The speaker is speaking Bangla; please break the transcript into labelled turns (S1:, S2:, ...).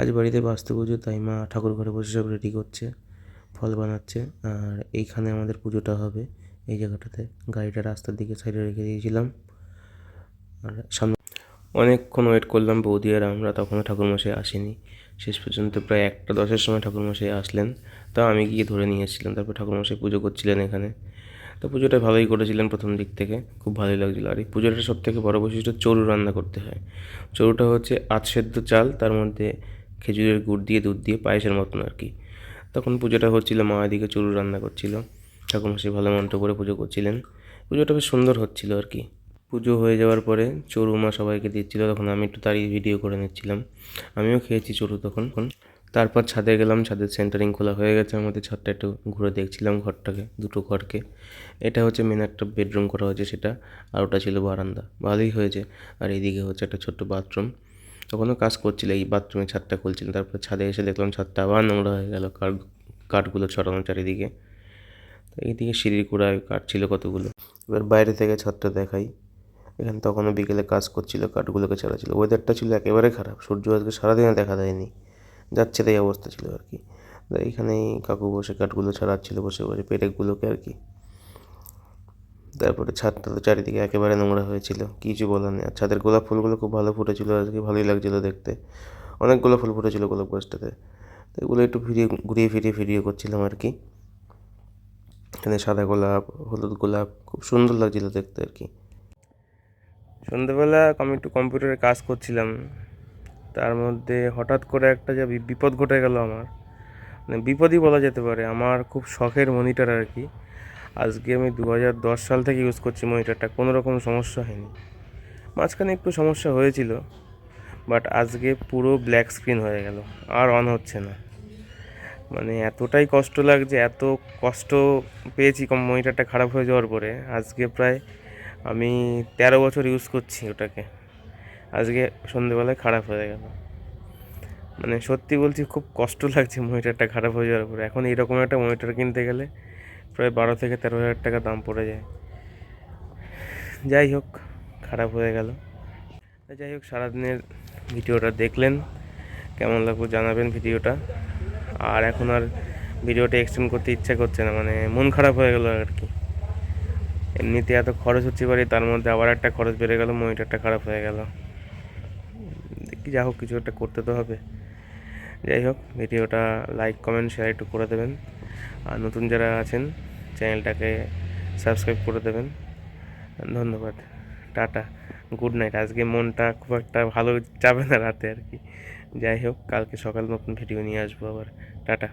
S1: আজ বাড়িতে বাস্তু পুজো, তাই মা ঠাকুর ঘরে বসে সব রেডি করছে, ফল বানাচ্ছে। আর এইখানে আমাদের পুজোটা হবে, এই জায়গাটাতে। গাড়িটা রাস্তার দিকে সাইডে রেখে দিয়েছিলাম। আর সামনে অনেকক্ষণ ওয়েট করলাম বৌদি আর আমরা, তখনও ঠাকুরমশাই আসেনি। শেষ পর্যন্ত প্রায় একটা দশের সময় ঠাকুরমশাই আসলেন। তা আমি গিয়ে ধরে নিয়ে এসেছিলাম, তারপর ঠাকুরমশাই পুজো করছিলেন এখানে। তো পুজোটা ভালোই করেছিলেন প্রথম দিক থেকে, খুব ভালোই লাগছিল। আর এই পুজোটা সব থেকে বড় বৈশিষ্ট্য চরু রান্না করতে হয়। চরুটা হচ্ছে আধ সেদ্ধ চাল, তার মধ্যে খেজুরের গুড় দিয়ে, দুধ দিয়ে, পায়েসের মতন আর কি। তখন পুজোটা হচ্ছিল, মা এদিকে চড়ু রান্না করছিল। ঠাকুরমশাই ভালো মন্ত্র করে পুজো করছিলেন। পুজোটা বেশ সুন্দর হচ্ছিল আর কি। পুজো হয়ে যাওয়ার পরে চড়ু মা সবাইকে দিচ্ছিল, তখন আমি একটু তাড়িয়ে ভিডিও করে নিচ্ছিলাম। আমিও খেয়েছি চড়ু তখন তারপর ছাদে গেলাম, ছাদের সেন্টারিং খোলা হয়ে গেছে, আমাদের ছাদটা একটু ঘুরে দেখছিলাম ঘরটাকে, দুটো ঘরকে। এটা হচ্ছে মেন একটা বেডরুম করা হয়েছে সেটা, আর ওটা ছিল বারান্দা। ভালোই হয়েছে। আর এইদিকে হচ্ছে একটা ছোট্ট বাথরুম তখনও কাজ করছিল, এই বাথরুমে ছাদটা খুলছিল। তারপর ছাদে এসে দেখলাম ছাদটা আবার নোংরা হয়ে গেল, কাঠ, কাঠগুলো ছড়ানো চারিদিকে। তো এইদিকে সিঁড়ির গোড়ায় কাঠ ছিল কতগুলো? এবার বাইরে থেকে ছাদটা দেখাই। এখানে তখনও বিকেলে কাজ করছিল, কাঠগুলোকে ছাড়া ছিল ওয়েদারটা ছিল একেবারে খারাপ, সূর্য আজকে সারাদিনে দেখা দেয়নি। যাচ্ছে তাই অবস্থা ছিল আর কি। তো এইখানেই কাকু বসে কাঠগুলো ছাড়াচ্ছিল, বসে বসে পেরেকগুলোকে আর কি তারপরে ছাদটা তো চারিদিকে একেবারে নোংরা হয়েছিল কিছু বলার নেই। আর ছাদের গোলাপ ফুলগুলো খুব ভালো ফুটেছিল, আজকে ভালোই লাগছিল দেখতে। অনেক গোলাপ ফুল ফুটেছিল গোলাপ গাছটাতে। তো এগুলো একটু ফিরিয়ে ঘুরিয়ে ফিরিয়ে ফিরিয়ে করছিলাম আর কি। এখানে সাদা গোলাপ, হলুদ গোলাপ, খুব সুন্দর লাগছিল দেখতে আর কি। সন্ধ্যেবেলা আমি একটু কম্পিউটারে কাজ করছিলাম। তার মধ্যে হঠাৎ করে একটা যা বিপদ ঘটে গেল আমার। মানে বিপদই বলা যেতে পারে, আমার খুব শখের মনিটর আর কি। আজকে আমি দু হাজার দশ সাল থেকে ইউজ করছি মনিটরটা কোনো রকম সমস্যা হয়নি। মাঝখানে একটু সমস্যা হয়েছিল বাট আজকে পুরো ব্ল্যাক স্ক্রিন হয়ে গেল, আর অন হচ্ছে না। মানে এতটাই কষ্ট লাগছে, এত কষ্ট পেয়েছি কম মনিটরটা খারাপ হয়ে যাওয়ার পরে। আজকে প্রায় আমি তেরো বছর ইউজ করছি ওটাকে। আজকে সন্ধেবেলায় খারাপ হয়ে গেল। মানে সত্যি বলছি, খুব কষ্ট লাগছে মনিটরটা খারাপ হয়ে যাওয়ার পরে। এখন এরকম একটা মনিটর কিনতে গেলে প্রায় বারো থেকে তেরো হাজার টাকা দাম পড়ে যায়। যাই হোক, খারাপ হয়ে গেল। যাই হোক, সারাদিনের ভিডিওটা দেখলেন। কেমন লাগল জানাবেন ভিডিওটা। আর এখন আর ভিডিওটা এক্সটেন্ড করতে ইচ্ছা করছে না মানে মন খারাপ হয়ে গেল আর কি। এমনিতে এত খরচ হচ্ছে পারি তার মধ্যে আবার একটা খরচ বেড়ে গেল, মনিটরটা খারাপ হয়ে গেল। দেখি যা হোক, কিছু একটা করতে তো হবে। যাই হোক, ভিডিওটা লাইক কমেন্ট শেয়ার একটু করে দেবেন। আর নতুন যারা আছেন, চ্যানেলটাকে সাবস্ক্রাইব করে দেবেন। ধন্যবাদ। টাটা। Good night. আজকে মনটা খুব একটা ভালো যাবে না রাতে আর কি। যাই হোক, কালকে সকাল নতুন ভিডিও নিয়ে আসব আবার। টাটা।